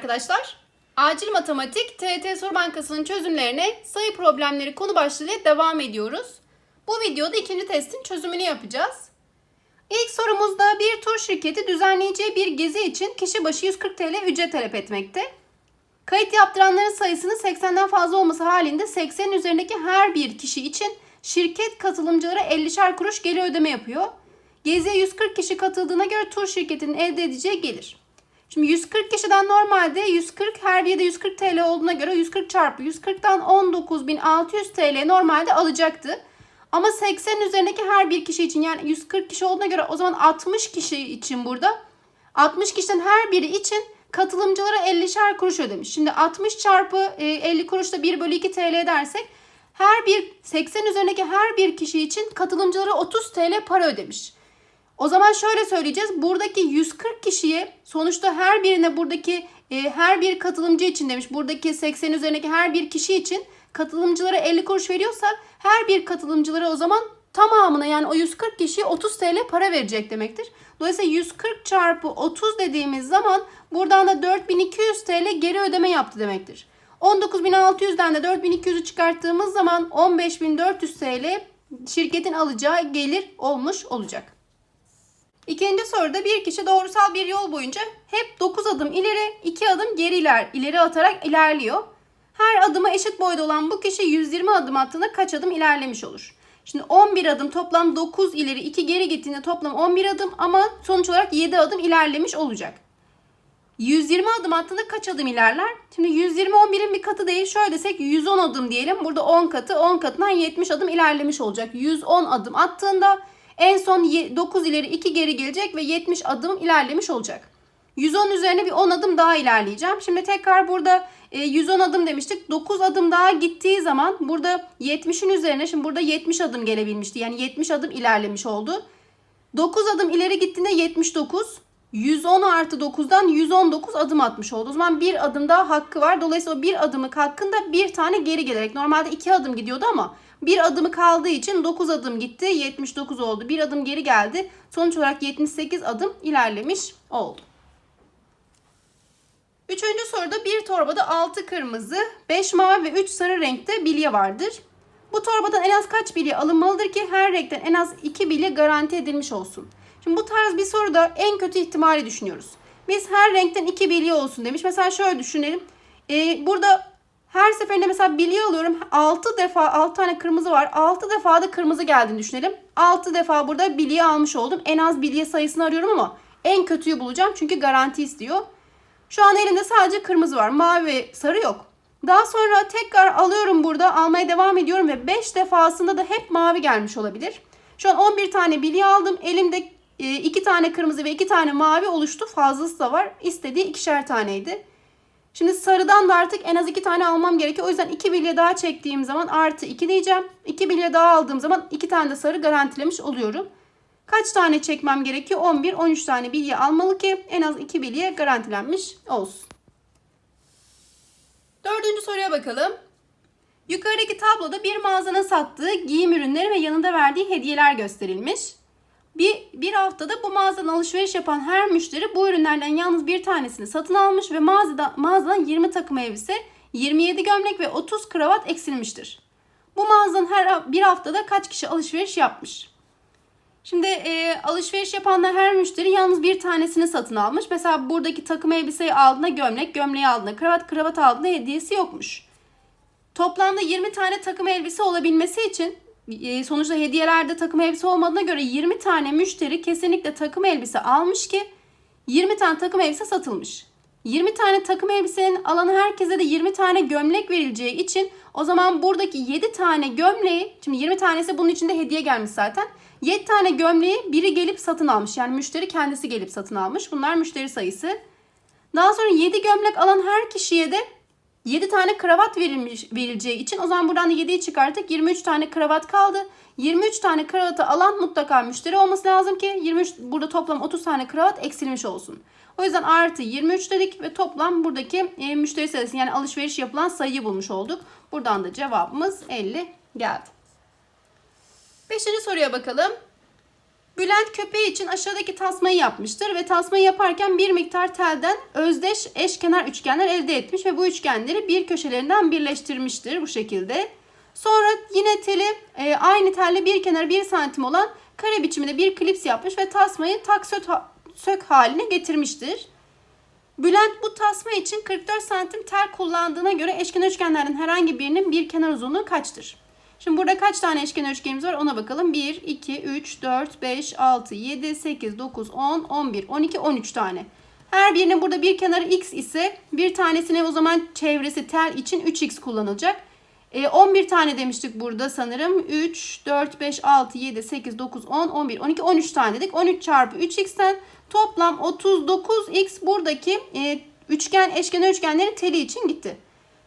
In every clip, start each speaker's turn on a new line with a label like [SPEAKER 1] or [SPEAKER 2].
[SPEAKER 1] arkadaşlar. Acil Matematik TET Soru Bankası'nın çözümlerine sayı problemleri konu başlığıyla devam ediyoruz. Bu videoda ikinci testin çözümünü yapacağız. İlk sorumuzda bir tur şirketi düzenleyeceği bir gezi için kişi başı 140 TL ücret talep etmekte. Kayıt yaptıranların sayısının 80'den fazla olması halinde 80'in üzerindeki her bir kişi için şirket katılımcılara 50'şer kuruş geri ödeme yapıyor. Geziye 140 kişi katıldığına göre tur şirketinin elde edeceği gelir. Şimdi 140 kişiden normalde 140 her biri de 140 TL olduğuna göre 140 çarpı 140'tan 19.600 TL normalde alacaktı. Ama 80 üzerindeki her bir kişi için yani 140 kişi olduğuna göre o zaman 60 kişi için burada 60 kişiden her biri için katılımcılara 50'şer kuruş ödemiş. Şimdi 60 çarpı e, 50 kuruş da 1 bölü 2 TL dersek her bir 80 üzerindeki her bir kişi için katılımcılara 30 TL para ödemiş. O zaman şöyle söyleyeceğiz. Buradaki 140 kişiye sonuçta her birine buradaki e, her bir katılımcı için demiş. Buradaki 80 üzerindeki her bir kişi için katılımcılara 50 kuruş veriyorsa her bir katılımcılara o zaman tamamına yani o 140 kişiye 30 TL para verecek demektir. Dolayısıyla 140 çarpı 30 dediğimiz zaman buradan da 4200 TL geri ödeme yaptı demektir. 19.600'den de 4200'ü çıkarttığımız zaman 15.400 TL şirketin alacağı gelir olmuş olacak. İkinci soruda bir kişi doğrusal bir yol boyunca hep 9 adım ileri, 2 adım geri iler, ileri atarak ilerliyor. Her adıma eşit boyda olan bu kişi 120 adım attığında kaç adım ilerlemiş olur? Şimdi 11 adım toplam 9 ileri 2 geri gittiğinde toplam 11 adım ama sonuç olarak 7 adım ilerlemiş olacak. 120 adım attığında kaç adım ilerler? Şimdi 120 11'in bir katı değil. Şöyle desek 110 adım diyelim. Burada 10 katı 10 katından 70 adım ilerlemiş olacak. 110 adım attığında en son 9 ileri 2 geri gelecek ve 70 adım ilerlemiş olacak. 110 üzerine bir 10 adım daha ilerleyeceğim. Şimdi tekrar burada 110 adım demiştik. 9 adım daha gittiği zaman burada 70'in üzerine şimdi burada 70 adım gelebilmişti. Yani 70 adım ilerlemiş oldu. 9 adım ileri gittiğinde 79. 110 artı 9'dan 119 adım atmış oldu. O zaman bir adım daha hakkı var. Dolayısıyla o bir adımlık hakkında bir tane geri gelerek. Normalde 2 adım gidiyordu ama bir adımı kaldığı için 9 adım gitti. 79 oldu. Bir adım geri geldi. Sonuç olarak 78 adım ilerlemiş oldu. Üçüncü soruda bir torbada 6 kırmızı, 5 mavi ve 3 sarı renkte bilye vardır. Bu torbadan en az kaç bilye alınmalıdır ki her renkten en az 2 bilye garanti edilmiş olsun? Şimdi bu tarz bir soruda en kötü ihtimali düşünüyoruz. Biz her renkten 2 bilye olsun demiş. Mesela şöyle düşünelim. Ee, burada her seferinde mesela bilye alıyorum. 6 defa 6 tane kırmızı var. 6 defa da kırmızı geldiğini düşünelim. 6 defa burada bilye almış oldum. En az bilye sayısını arıyorum ama en kötüyü bulacağım. Çünkü garanti istiyor. Şu an elimde sadece kırmızı var. Mavi ve sarı yok. Daha sonra tekrar alıyorum burada. Almaya devam ediyorum ve 5 defasında da hep mavi gelmiş olabilir. Şu an 11 tane bilye aldım. Elimde 2 tane kırmızı ve 2 tane mavi oluştu. Fazlası da var. İstediği ikişer taneydi. Şimdi sarıdan da artık en az 2 tane almam gerekiyor. O yüzden 2 bilye daha çektiğim zaman artı 2 diyeceğim. 2 bilye daha aldığım zaman 2 tane de sarı garantilemiş oluyorum. Kaç tane çekmem gerekiyor? 11, 13 tane bilye almalı ki en az 2 bilye garantilenmiş olsun. Dördüncü soruya bakalım. Yukarıdaki tabloda bir mağazanın sattığı giyim ürünleri ve yanında verdiği hediyeler gösterilmiş. Bir, bir haftada bu mağazadan alışveriş yapan her müşteri bu ürünlerden yalnız bir tanesini satın almış ve mağazada, mağazadan 20 takım elbise, 27 gömlek ve 30 kravat eksilmiştir. Bu mağazadan her bir haftada kaç kişi alışveriş yapmış? Şimdi e, alışveriş yapanlar her müşteri yalnız bir tanesini satın almış. Mesela buradaki takım elbiseyi aldığında gömlek, gömleği aldığında kravat, kravat aldığında hediyesi yokmuş. Toplamda 20 tane takım elbise olabilmesi için sonuçta hediyelerde takım elbise olmadığına göre 20 tane müşteri kesinlikle takım elbise almış ki 20 tane takım elbise satılmış. 20 tane takım elbisenin alanı herkese de 20 tane gömlek verileceği için o zaman buradaki 7 tane gömleği şimdi 20 tanesi bunun içinde hediye gelmiş zaten. 7 tane gömleği biri gelip satın almış. Yani müşteri kendisi gelip satın almış. Bunlar müşteri sayısı. Daha sonra 7 gömlek alan her kişiye de 7 tane kravat verilmiş, verileceği için o zaman buradan da 7'yi çıkarttık. 23 tane kravat kaldı. 23 tane kravatı alan mutlaka müşteri olması lazım ki 23 burada toplam 30 tane kravat eksilmiş olsun. O yüzden artı 23 dedik ve toplam buradaki e, müşteri sayısı yani alışveriş yapılan sayıyı bulmuş olduk. Buradan da cevabımız 50 geldi. Beşinci soruya bakalım. Bülent köpeği için aşağıdaki tasmayı yapmıştır ve tasmayı yaparken bir miktar telden özdeş eşkenar üçgenler elde etmiş ve bu üçgenleri bir köşelerinden birleştirmiştir bu şekilde. Sonra yine teli e, aynı telle bir kenarı 1 santim olan kare biçiminde bir klips yapmış ve tasmayı tak sök, sök haline getirmiştir. Bülent bu tasma için 44 santim tel kullandığına göre eşkenar üçgenlerden herhangi birinin bir kenar uzunluğu kaçtır? Şimdi burada kaç tane eşkenar üçgenimiz var ona bakalım. 1, 2, 3, 4, 5, 6, 7, 8, 9, 10, 11, 12, 13 tane. Her birinin burada bir kenarı x ise bir tanesine o zaman çevresi tel için 3x kullanılacak. E, 11 tane demiştik burada sanırım. 3, 4, 5, 6, 7, 8, 9, 10, 11, 12, 13 tane dedik. 13 çarpı 3x'ten toplam 39x buradaki e, üçgen eşkenar üçgenlerin teli için gitti.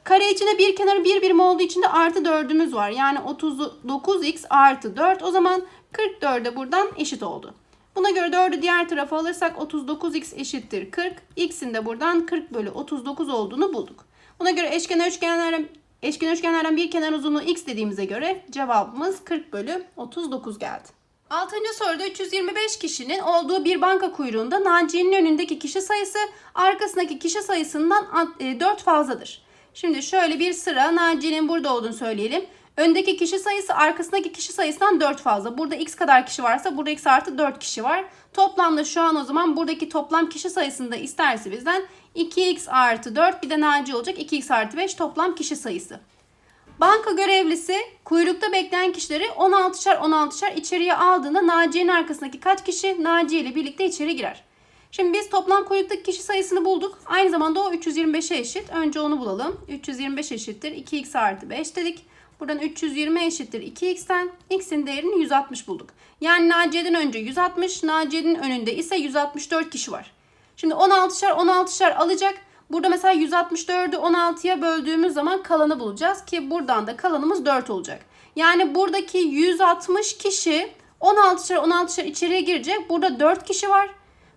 [SPEAKER 1] Kare içinde bir kenarı bir birim olduğu için de artı 4'ümüz var. Yani 39x artı 4 o zaman 44'e buradan eşit oldu. Buna göre 4'ü diğer tarafa alırsak 39x eşittir 40. X'in de buradan 40 bölü 39 olduğunu bulduk. Buna göre eşkenar üçgenlerden, eşkenar üçgenlerden bir kenar uzunluğu x dediğimize göre cevabımız 40 bölü 39 geldi. Altıncı soruda 325 kişinin olduğu bir banka kuyruğunda Naciye'nin önündeki kişi sayısı arkasındaki kişi sayısından 4 fazladır. Şimdi şöyle bir sıra Naciye'nin burada olduğunu söyleyelim. Öndeki kişi sayısı arkasındaki kişi sayısından 4 fazla. Burada x kadar kişi varsa burada x artı 4 kişi var. Toplamda şu an o zaman buradaki toplam kişi sayısında isterse bizden 2x artı 4 bir de Naciye olacak 2x artı 5 toplam kişi sayısı. Banka görevlisi kuyrukta bekleyen kişileri 16'şer 16'şer içeriye aldığında Naciye'nin arkasındaki kaç kişi Naciye ile birlikte içeri girer? Şimdi biz toplam kuyruktaki kişi sayısını bulduk. Aynı zamanda o 325'e eşit. Önce onu bulalım. 325 eşittir 2x artı 5 dedik. Buradan 320 eşittir 2x'ten x'in değerini 160 bulduk. Yani Naciye'den önce 160, Naciye'nin önünde ise 164 kişi var. Şimdi 16'şer 16'şer alacak. Burada mesela 164'ü 16'ya böldüğümüz zaman kalanı bulacağız ki buradan da kalanımız 4 olacak. Yani buradaki 160 kişi 16'şer 16'şer içeriye girecek. Burada 4 kişi var.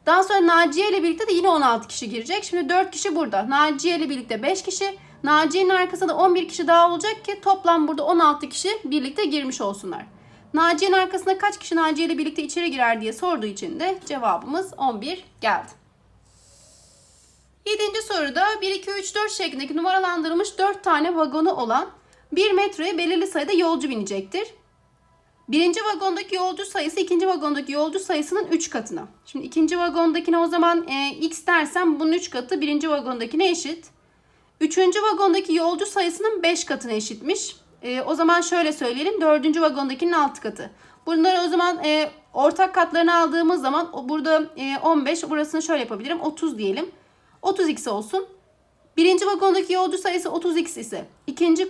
[SPEAKER 1] Daha sonra Naciye ile birlikte de yine 16 kişi girecek. Şimdi 4 kişi burada. Naciye ile birlikte 5 kişi. Naciye'nin arkasında da 11 kişi daha olacak ki toplam burada 16 kişi birlikte girmiş olsunlar. Naciye'nin arkasında kaç kişi Naciye ile birlikte içeri girer diye sorduğu için de cevabımız 11 geldi. 7. soruda 1, 2, 3, 4 şeklindeki numaralandırılmış 4 tane vagonu olan bir metroya belirli sayıda yolcu binecektir. Birinci vagondaki yolcu sayısı ikinci vagondaki yolcu sayısının 3 katına. Şimdi ikinci vagondakine o zaman e, x dersem bunun 3 katı birinci vagondakine eşit. Üçüncü vagondaki yolcu sayısının 5 katına eşitmiş. E, o zaman şöyle söyleyelim. Dördüncü vagondakinin 6 katı. Bunları o zaman e, ortak katlarını aldığımız zaman burada e, 15 burasını şöyle yapabilirim. 30 diyelim. 30x olsun. Birinci vagondaki yolcu sayısı 30x ise ikinci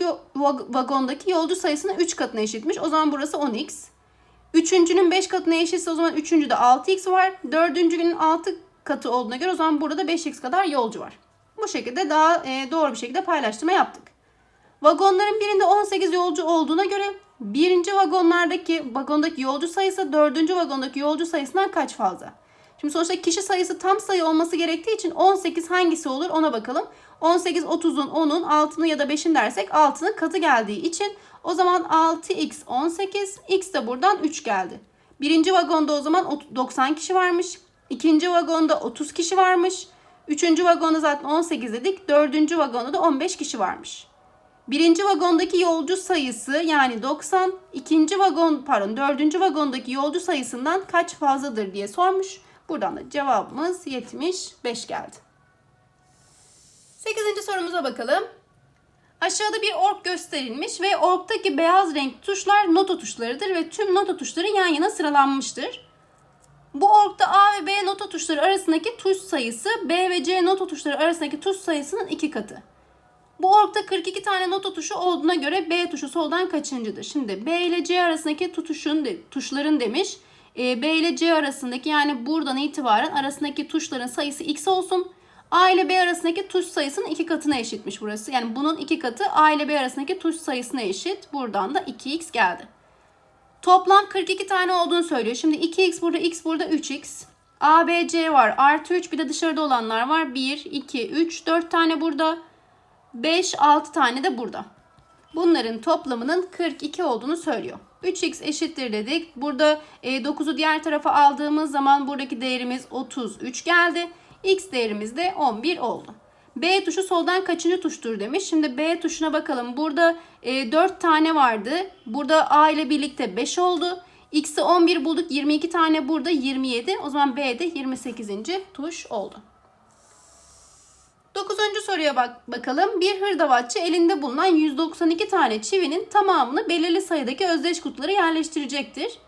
[SPEAKER 1] vagondaki yolcu sayısının 3 katına eşitmiş. O zaman burası 10x. Üçüncünün 5 katına eşitse o zaman üçüncüde 6x var. Dördüncünün 6 katı olduğuna göre o zaman burada 5x kadar yolcu var. Bu şekilde daha e, doğru bir şekilde paylaştırma yaptık. Vagonların birinde 18 yolcu olduğuna göre birinci vagonlardaki vagondaki yolcu sayısı dördüncü vagondaki yolcu sayısından kaç fazla? Şimdi sonuçta kişi sayısı tam sayı olması gerektiği için 18 hangisi olur ona bakalım. 18 30'un 10'un 6'ını ya da 5'in dersek 6'nın katı geldiği için o zaman 6x 18 x de buradan 3 geldi. Birinci vagonda o zaman 90 kişi varmış. İkinci vagonda 30 kişi varmış. Üçüncü vagonda zaten 18 dedik. Dördüncü vagonda da 15 kişi varmış. Birinci vagondaki yolcu sayısı yani 90, ikinci vagon pardon dördüncü vagondaki yolcu sayısından kaç fazladır diye sormuş. Buradan da cevabımız 75 geldi. 8. sorumuza bakalım. Aşağıda bir ork gösterilmiş ve orktaki beyaz renk tuşlar nota tuşlarıdır ve tüm nota tuşları yan yana sıralanmıştır. Bu orkta A ve B nota tuşları arasındaki tuş sayısı B ve C nota tuşları arasındaki tuş sayısının iki katı. Bu orkta 42 tane nota tuşu olduğuna göre B tuşu soldan kaçıncıdır? Şimdi B ile C arasındaki tutuşun tuşların demiş. E, B ile C arasındaki yani buradan itibaren arasındaki tuşların sayısı x olsun. A ile B arasındaki tuş sayısının iki katına eşitmiş burası. Yani bunun iki katı A ile B arasındaki tuş sayısına eşit. Buradan da 2x geldi. Toplam 42 tane olduğunu söylüyor. Şimdi 2x burada, x burada 3x. A, B, C var. Artı 3 bir de dışarıda olanlar var. 1, 2, 3, 4 tane burada. 5, 6 tane de burada. bunların toplamının 42 olduğunu söylüyor. 3x eşittir dedik. Burada e, 9'u diğer tarafa aldığımız zaman buradaki değerimiz 33 geldi. X değerimiz de 11 oldu. B tuşu soldan kaçıncı tuştur demiş. Şimdi B tuşuna bakalım. Burada e, 4 tane vardı. Burada A ile birlikte 5 oldu. X'i 11 bulduk. 22 tane burada 27. O zaman B de 28. tuş oldu. Dokuzuncu soruya bak bakalım. Bir hırdavatçı elinde bulunan 192 tane çivinin tamamını belirli sayıdaki özdeş kutulara yerleştirecektir.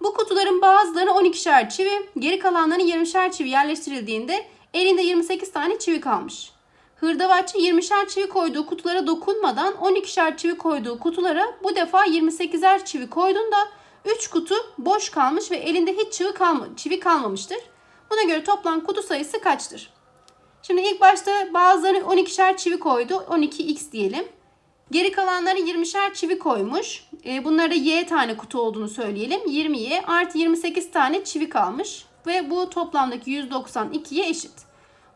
[SPEAKER 1] Bu kutuların bazılarına 12'şer çivi, geri kalanlarına 20'şer çivi yerleştirildiğinde elinde 28 tane çivi kalmış. Hırdavatçı 20'şer çivi koyduğu kutulara dokunmadan 12'şer çivi koyduğu kutulara bu defa 28'er çivi koyduğunda 3 kutu boş kalmış ve elinde hiç çivi, kalma, çivi kalmamıştır. Buna göre toplam kutu sayısı kaçtır? Şimdi ilk başta bazıları 12'şer çivi koydu. 12x diyelim. Geri kalanları 20'şer çivi koymuş. E, bunlara y tane kutu olduğunu söyleyelim. 20y artı 28 tane çivi kalmış. Ve bu toplamdaki 192'ye eşit.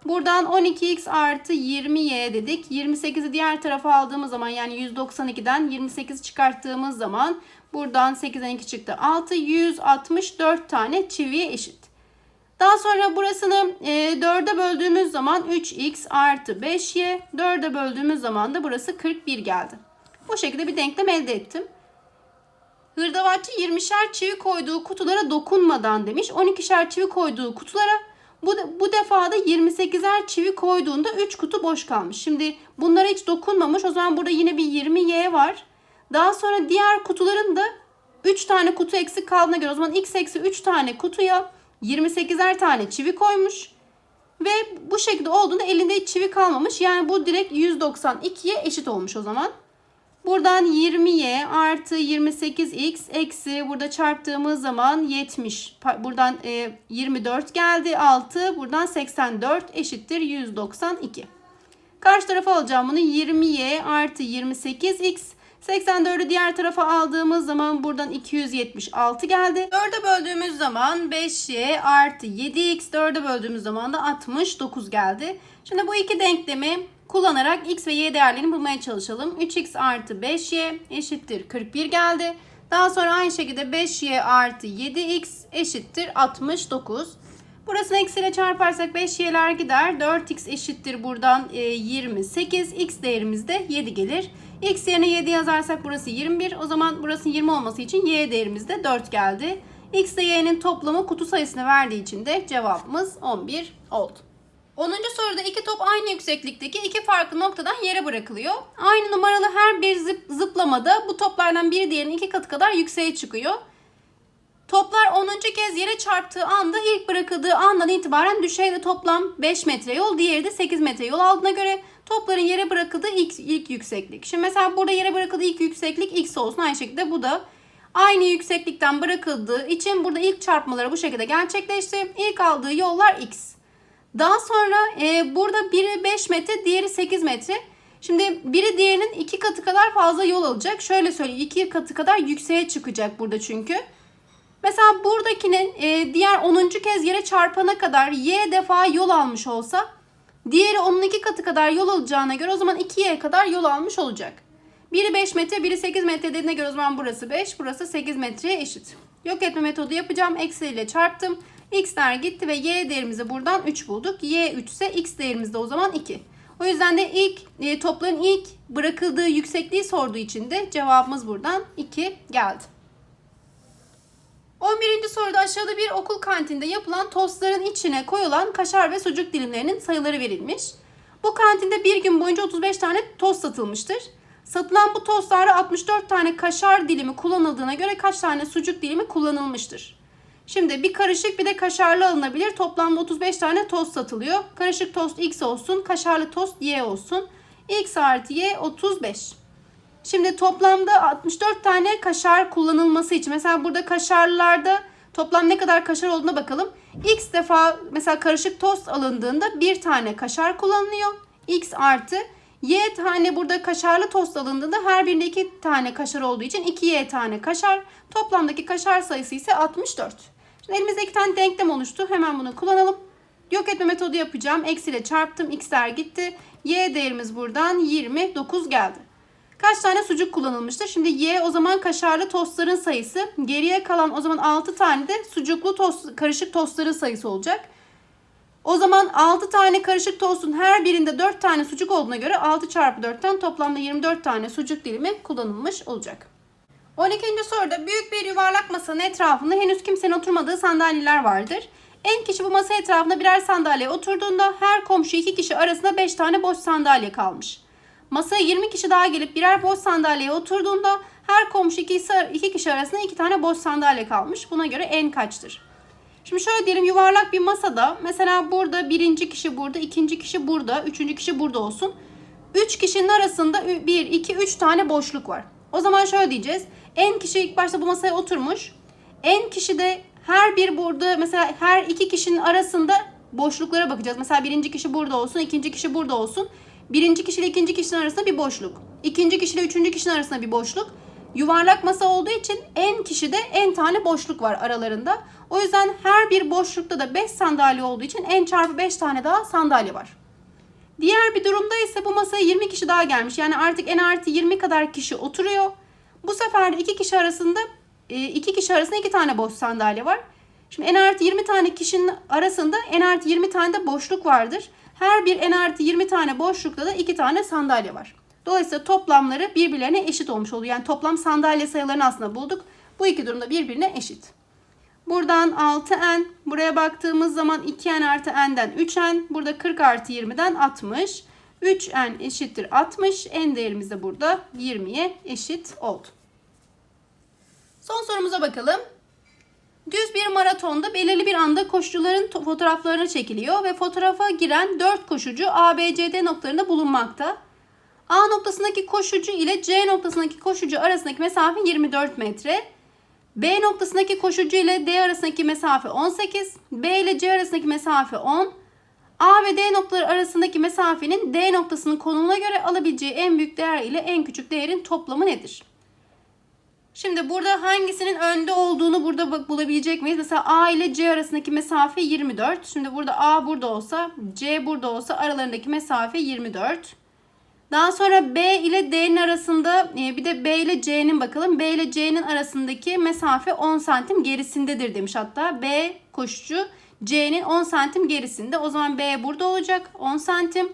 [SPEAKER 1] Buradan 12x artı 20y dedik. 28'i diğer tarafa aldığımız zaman yani 192'den 28 çıkarttığımız zaman buradan 8'den 2 çıktı. 6 164 tane çiviye eşit. Daha sonra burasını e, 4'e böldüğümüz zaman 3x artı 5y. 4'e böldüğümüz zaman da burası 41 geldi. Bu şekilde bir denklem elde ettim. Hırdavatçı 20'şer çivi koyduğu kutulara dokunmadan demiş. 12'şer çivi koyduğu kutulara bu, bu defa da 28'er çivi koyduğunda 3 kutu boş kalmış. Şimdi bunlara hiç dokunmamış. O zaman burada yine bir 20y var. Daha sonra diğer kutuların da 3 tane kutu eksik kaldığına göre o zaman x eksi 3 tane kutuya 28'er tane çivi koymuş. Ve bu şekilde olduğunda elinde hiç çivi kalmamış. Yani bu direkt 192'ye eşit olmuş o zaman. Buradan 20y artı 28x eksi burada çarptığımız zaman 70. Buradan e, 24 geldi 6. Buradan 84 eşittir 192. Karşı tarafa alacağım bunu 20y artı 28x 84'ü diğer tarafa aldığımız zaman buradan 276 geldi. 4'e böldüğümüz zaman 5y artı 7x 4'e böldüğümüz zaman da 69 geldi. Şimdi bu iki denklemi kullanarak x ve y değerlerini bulmaya çalışalım. 3x artı 5y eşittir 41 geldi. Daha sonra aynı şekilde 5y artı 7x eşittir 69. Burasını eksiyle çarparsak 5y'ler gider. 4x eşittir buradan 28. x değerimiz de 7 gelir. X yerine 7 yazarsak burası 21. O zaman burası 20 olması için y değerimiz de 4 geldi. X ile y'nin toplamı kutu sayısını verdiği için de cevabımız 11 oldu. 10. soruda iki top aynı yükseklikteki iki farklı noktadan yere bırakılıyor. Aynı numaralı her bir zıp, zıplamada bu toplardan biri diğerinin iki katı kadar yükseğe çıkıyor. Toplar 10. kez yere çarptığı anda ilk bırakıldığı andan itibaren düşeyde toplam 5 metre yol, diğeri de 8 metre yol aldığına göre topların yere bırakıldığı ilk, ilk yükseklik. Şimdi mesela burada yere bırakıldığı ilk yükseklik x olsun. Aynı şekilde bu da aynı yükseklikten bırakıldığı için burada ilk çarpmaları bu şekilde gerçekleşti. İlk aldığı yollar x. Daha sonra e, burada biri 5 metre, diğeri 8 metre. Şimdi biri diğerinin iki katı kadar fazla yol alacak. Şöyle söyleyeyim iki katı kadar yükseğe çıkacak burada çünkü. Mesela buradakinin e, diğer 10. kez yere çarpana kadar y defa yol almış olsa diğeri onun iki katı kadar yol alacağına göre o zaman 2y kadar yol almış olacak. Biri 5 metre, biri 8 metre dediğine göre o zaman burası 5, burası 8 metreye eşit. Yok etme metodu yapacağım. Eksi ile çarptım. X'ler gitti ve y değerimizi buradan 3 bulduk. Y 3 ise x değerimiz de o zaman 2. O yüzden de ilk e, topların ilk bırakıldığı yüksekliği sorduğu için de cevabımız buradan 2 geldi. 11. soruda aşağıda bir okul kantinde yapılan tostların içine koyulan kaşar ve sucuk dilimlerinin sayıları verilmiş. Bu kantinde bir gün boyunca 35 tane tost satılmıştır. Satılan bu tostlarda 64 tane kaşar dilimi kullanıldığına göre kaç tane sucuk dilimi kullanılmıştır? Şimdi bir karışık bir de kaşarlı alınabilir. Toplamda 35 tane tost satılıyor. Karışık tost x olsun, kaşarlı tost y olsun. x artı y 35. Şimdi toplamda 64 tane kaşar kullanılması için mesela burada kaşarlılarda toplam ne kadar kaşar olduğuna bakalım. X defa mesela karışık tost alındığında bir tane kaşar kullanılıyor. X artı Y tane burada kaşarlı tost alındığında her birinde iki tane kaşar olduğu için 2Y tane kaşar. Toplamdaki kaşar sayısı ise 64. Şimdi elimizde iki tane denklem oluştu. Hemen bunu kullanalım. Yok etme metodu yapacağım. Eksiyle çarptım. X'ler gitti. Y değerimiz buradan 29 geldi. Kaç tane sucuk kullanılmıştır? Şimdi Y o zaman kaşarlı tostların sayısı. Geriye kalan o zaman 6 tane de sucuklu tost, karışık tostların sayısı olacak. O zaman 6 tane karışık tostun her birinde 4 tane sucuk olduğuna göre 6 çarpı 4'ten toplamda 24 tane sucuk dilimi kullanılmış olacak. 12. soruda büyük bir yuvarlak masanın etrafında henüz kimsenin oturmadığı sandalyeler vardır. En kişi bu masa etrafında birer sandalyeye oturduğunda her komşu iki kişi arasında 5 tane boş sandalye kalmış. Masaya 20 kişi daha gelip birer boş sandalyeye oturduğunda her komşu iki, iki kişi arasında iki tane boş sandalye kalmış. Buna göre en kaçtır? Şimdi şöyle diyelim yuvarlak bir masada mesela burada birinci kişi burada, ikinci kişi burada, üçüncü kişi burada olsun. Üç kişinin arasında bir, iki, üç tane boşluk var. O zaman şöyle diyeceğiz. En kişi ilk başta bu masaya oturmuş. En kişi de her bir burada mesela her iki kişinin arasında boşluklara bakacağız. Mesela birinci kişi burada olsun, ikinci kişi burada olsun. Birinci kişi ile ikinci kişinin arasında bir boşluk. İkinci kişi ile üçüncü kişinin arasında bir boşluk. Yuvarlak masa olduğu için en kişide en tane boşluk var aralarında. O yüzden her bir boşlukta da 5 sandalye olduğu için en çarpı 5 tane daha sandalye var. Diğer bir durumda ise bu masaya 20 kişi daha gelmiş. Yani artık en artı 20 kadar kişi oturuyor. Bu sefer de iki kişi arasında e, iki kişi arasında iki tane boş sandalye var. Şimdi en artı 20 tane kişinin arasında en artı 20 tane de boşluk vardır. Her bir en artı 20 tane boşlukta da iki tane sandalye var. Dolayısıyla toplamları birbirlerine eşit olmuş oluyor. Yani toplam sandalye sayılarını aslında bulduk. Bu iki durumda birbirine eşit. Buradan 6n. Buraya baktığımız zaman 2n artı n'den 3n. Burada 40 artı 20'den 60. 3n eşittir 60. n değerimiz de burada 20'ye eşit oldu. Son sorumuza bakalım. Düz bir maratonda belirli bir anda koşucuların fotoğraflarına çekiliyor ve fotoğrafa giren 4 koşucu A, B, C, D noktalarında bulunmakta. A noktasındaki koşucu ile C noktasındaki koşucu arasındaki mesafe 24 metre. B noktasındaki koşucu ile D arasındaki mesafe 18. B ile C arasındaki mesafe 10. A ve D noktaları arasındaki mesafenin D noktasının konumuna göre alabileceği en büyük değer ile en küçük değerin toplamı nedir? Şimdi burada hangisinin önde olduğunu burada bulabilecek miyiz? Mesela A ile C arasındaki mesafe 24. Şimdi burada A burada olsa, C burada olsa aralarındaki mesafe 24. Daha sonra B ile D'nin arasında e, bir de B ile C'nin bakalım. B ile C'nin arasındaki mesafe 10 santim gerisindedir demiş hatta. B koşucu C'nin 10 santim gerisinde. O zaman B burada olacak 10 santim.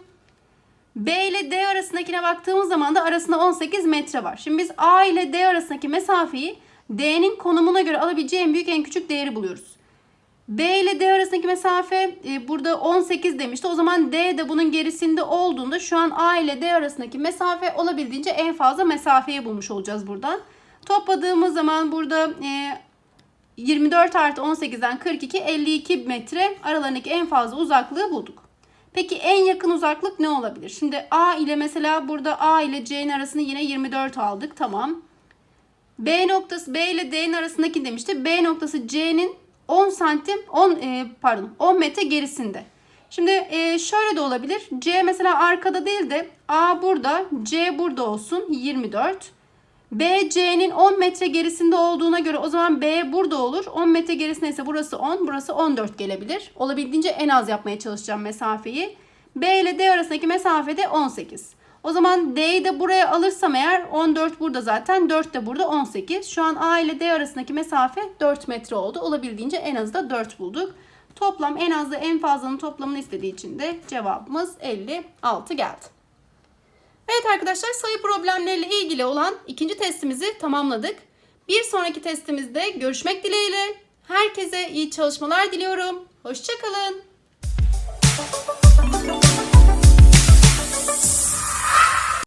[SPEAKER 1] B ile D arasındakine baktığımız zaman da arasında 18 metre var. Şimdi biz A ile D arasındaki mesafeyi D'nin konumuna göre alabileceği en büyük en küçük değeri buluyoruz. B ile D arasındaki mesafe e, burada 18 demişti. O zaman D de bunun gerisinde olduğunda şu an A ile D arasındaki mesafe olabildiğince en fazla mesafeyi bulmuş olacağız buradan. Topladığımız zaman burada e, 24 artı 18'den 42, 52 metre aralarındaki en fazla uzaklığı bulduk. Peki en yakın uzaklık ne olabilir? Şimdi A ile mesela burada A ile C'nin arasını yine 24 aldık. Tamam. B noktası B ile D'nin arasındaki demişti. B noktası C'nin 10 santim 10 e, pardon 10 metre gerisinde. Şimdi e, şöyle de olabilir. C mesela arkada değil de A burada, C burada olsun 24. B C'nin 10 metre gerisinde olduğuna göre o zaman B burada olur. 10 metre gerisindeyse burası 10, burası 14 gelebilir. Olabildiğince en az yapmaya çalışacağım mesafeyi. B ile D arasındaki mesafe de 18. O zaman D'yi de buraya alırsam eğer 14 burada zaten 4 de burada 18. Şu an A ile D arasındaki mesafe 4 metre oldu. Olabildiğince en az da 4 bulduk. Toplam en azı en fazlanın toplamını istediği için de cevabımız 56 geldi. Evet arkadaşlar sayı problemleriyle ilgili olan ikinci testimizi tamamladık. Bir sonraki testimizde görüşmek dileğiyle. Herkese iyi çalışmalar diliyorum. Hoşçakalın.